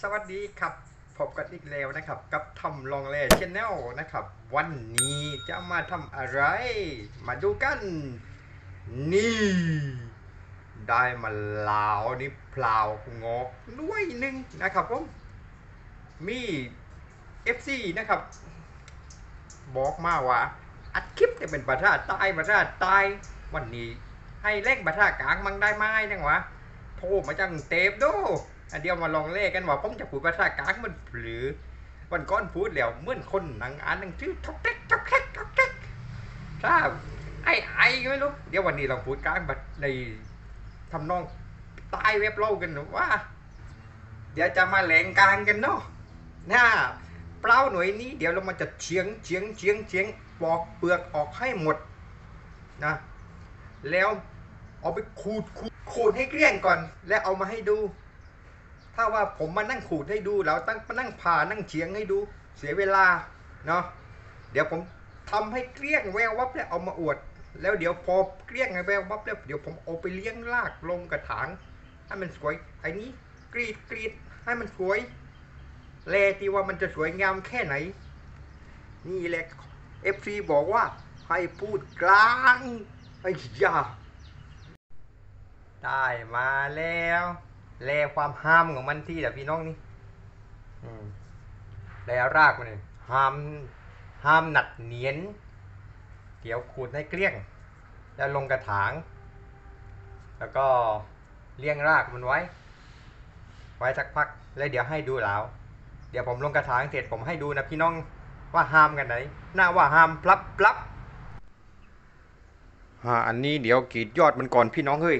สวัสดีครับพบกันอีกแล้วนะครับ กับทำลองแลชแนลนะครับ วันนี้จะมาทำอะไร มาดูกัน นี่ ได้มาลาวนี่พลาวงอกด้วยหนึ่งนะครับผมมี FC นะครับ บอกมาว่า อัดคลิปจะเป็นประทาตายประทาตายวันนี้ ให้เล่งประทากลางมังได้ไหมนังวะโทรมาจังเตฟดู อันเดียวมาลองเล่กันว่าผมจะพูดภาษากลางมันหรือวันก้อนพูดแล้วเหมื่อนคนหนังอ่านหนังชื่อทอกแทกทอกแทกทอกแทกถ้าไอ้ไอ้ไม่รู้เดี๋ยววันนี้เราพูดกลางแบัดในทำนองตายเว็บเล่ากันว่า เดี๋ยวจะมาแหลงกลางกันเนาะน่าเปล่าหน่วยนี้เดี๋ยวเรามันจะเฉียงเฉียงเฉียงเฉียงปอกเปลือกออกให้หมดนะแล้วเอาไปขูดขูดขูดให้เกลี้ยงก่อน แล้วเอามาให้ดู ถ้าว่าผมมานั่งขูดให้ดูแล้วตั้งมานั่งผ่านั่งเฉียงให้ดูเสียเวลาเนาะเดี๋ยวผมทำให้เกลี้ยงแวววับแล้วเอามาอวด แล้วเดี๋ยวพอเกลี้ยงแวววับแล้วเดี๋ยวผมเอาไปเลี้ยงรากลงกระถางให้มันสวยไอ้นี้กรีดกรีดให้มันสวยแลที่ว่ามันจะสวยงามแค่ไหน นี่แหละเอฟซีบอกว่าให้พูดกลางไอ้ยาได้มาแล้ว แลความห้ามของมันที่แต่พี่น้องนี่แลรากมันเลยห้ามห้ามหนัดเนียนเดี๋ยวขูดให้เกลี้ยง แล้วลงกระถาง แล้วก็เลี้ยงรากมันไว้ ไว้สักพัก แล้วเดี๋ยวให้ดูแล้ว เดี๋ยวผมลงกระถางเสร็จผมให้ดูนะพี่น้องว่าห้ามกันไหนหน้าว่าห้ามพลับพลับอันนี้เดี๋ยวกรีดยอดมันก่อนพี่น้องเฮ้ย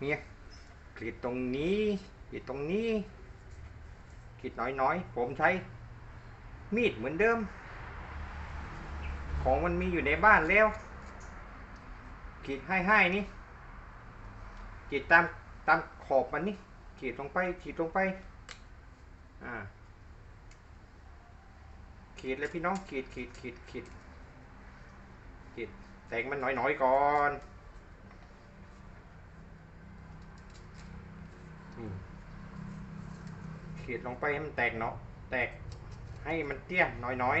เนี่ย กรีดตรงนี้กรีดตรงนี้กรีดน้อยๆ ผมใช้มีดเหมือนเดิม ของมันมีอยู่ในบ้านแล้วกรีดให้ๆนี่กรีดตามตามขอบมันนี่กรีดลงไปกรีดลงไปอ่าขีดเลยพี่น้องขีดขีดขีดขีดขีดแต่งมันน่อยๆก่อนอืม ขีดลงไปให้มันแตกเนาะแตกให้มันเตี้ยน่อย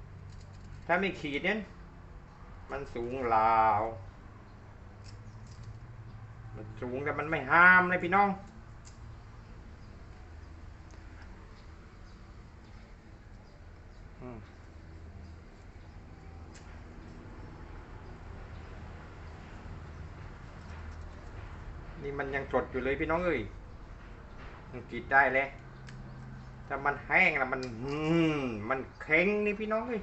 ๆ ถ้าไม่ขีดเนี่ยมันสูงลาว มันสูงแต่มันไม่ห้ามเลยพี่น้องอืมนี่มันยังสดอยู่เลยพี่น้องเอ้ย กินได้เลยถ้ามันแห้งแล้วมันอืมมันแข็งนี่พี่น้องเอ้ย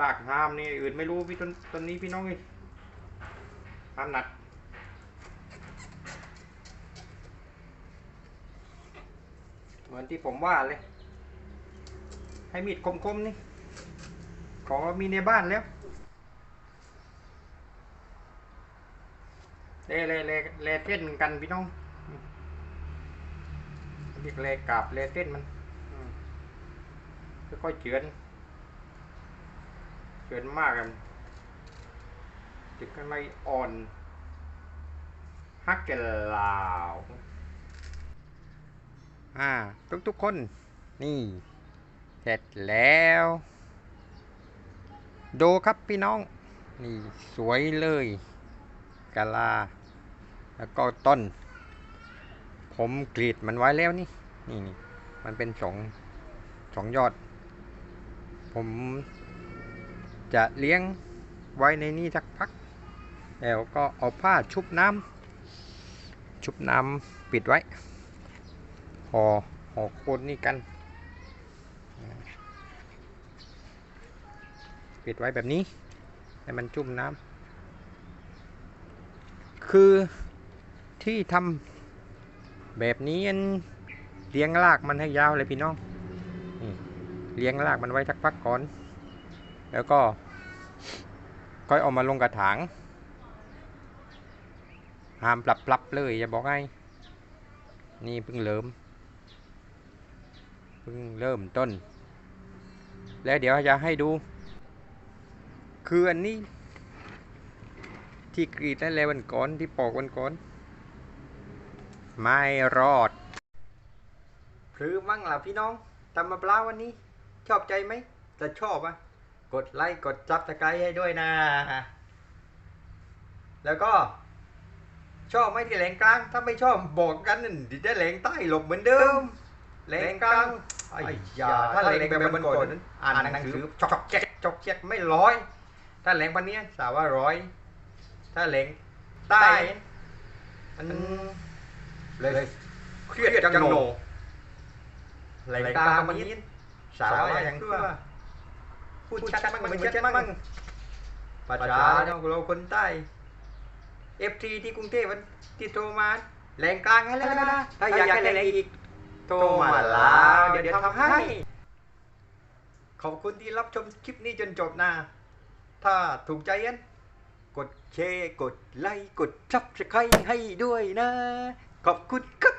รากห้ามนี่อื่นไม่รู้พี่ต้นต้นนี้พี่น้องเอ้ยห้ามหนักเหมือนที่ผมว่าเลย ให้มีดคมๆนี่ ของมีในบ้านแล้วเล่เล่เล่เล่เต้นกันพี่น้องเรียกเล่กาบเล่เต้นมันค่อยๆเจือนเจือนมากกันจึงข้างในอ่อนฮักเกลลาวอ่าทุกๆคนนี่ เสร็จแล้ว ดูครับพี่น้อง นี่สวยเลยกะลา แล้วก็ต้น ผมกรีดมันไว้แล้วนี่ นี่นี่มันเป็นสองสองยอด ผมจะเลี้ยงไว้ในนี้สักพัก แล้วก็เอาผ้าชุบน้ำชุบน้ำปิดไว้ห่อห่อโคนนี่กัน ปิดไว้แบบนี้ให้มันจุ่มน้ำคือที่ทำแบบนี้อันเลี้ยงรากมันให้ยาวเลยพี่น้องเลี้ยงรากมันไว้สักพักก่อน แล้วก็ค่อยเอามาลงกระถางห้ามปรับปรับเลยอย่าบอกให้นี่เพิ่งเริ่มเพิ่งเริ่มต้น แล้วเดี๋ยวจะให้ดู คืออันนี้ ที่กรีดนั่นแหละวันก่อนที่ปอกวันก่อน ไม่รอดพรือมั่งล่ะพี่น้องตำมาปลาวันนี้ ชอบใจไหมถ้าชอบอะกดไลค์กดซับสไครต์ให้ด้วยนะ แล้วก็ ชอบไหมที่แหลงกลาง ถ้าไม่ชอบบอกกันนั่นเดี๋ยวจะแหลงใต้หลบเหมือนเดิมแหลงกลางไอ้ยาถ้าแหลงแบบมันก่อนนั้นอ่านหนังสือจอกแจ๊กจอกแจ๊กไม่ร้อย ถ้าแหลงวันนี้สาวว่าร้อย ถ้าแหลงใต้มันเลยเครียดจังโนแหลงกลางมันนี้สาวว่าอย่างเพื่อพูดชัดมั่งไม่ชัดมั่งภาษาเราคนใต้เอฟทีที่กรุงเทพมันที่โทรมาแรงกลางให้แล้วนะถ้าอยากให้แรงอีกโทรมาแล้วเดี๋ยวเดี๋ยวทำให้ขอบคุณที่รับชมคลิปนี้จนจบนะ ถ้าถูกใจยันกดแชร์กดไลค์กดซับสไครต์ให้ด้วยนะ ขอบคุณครับ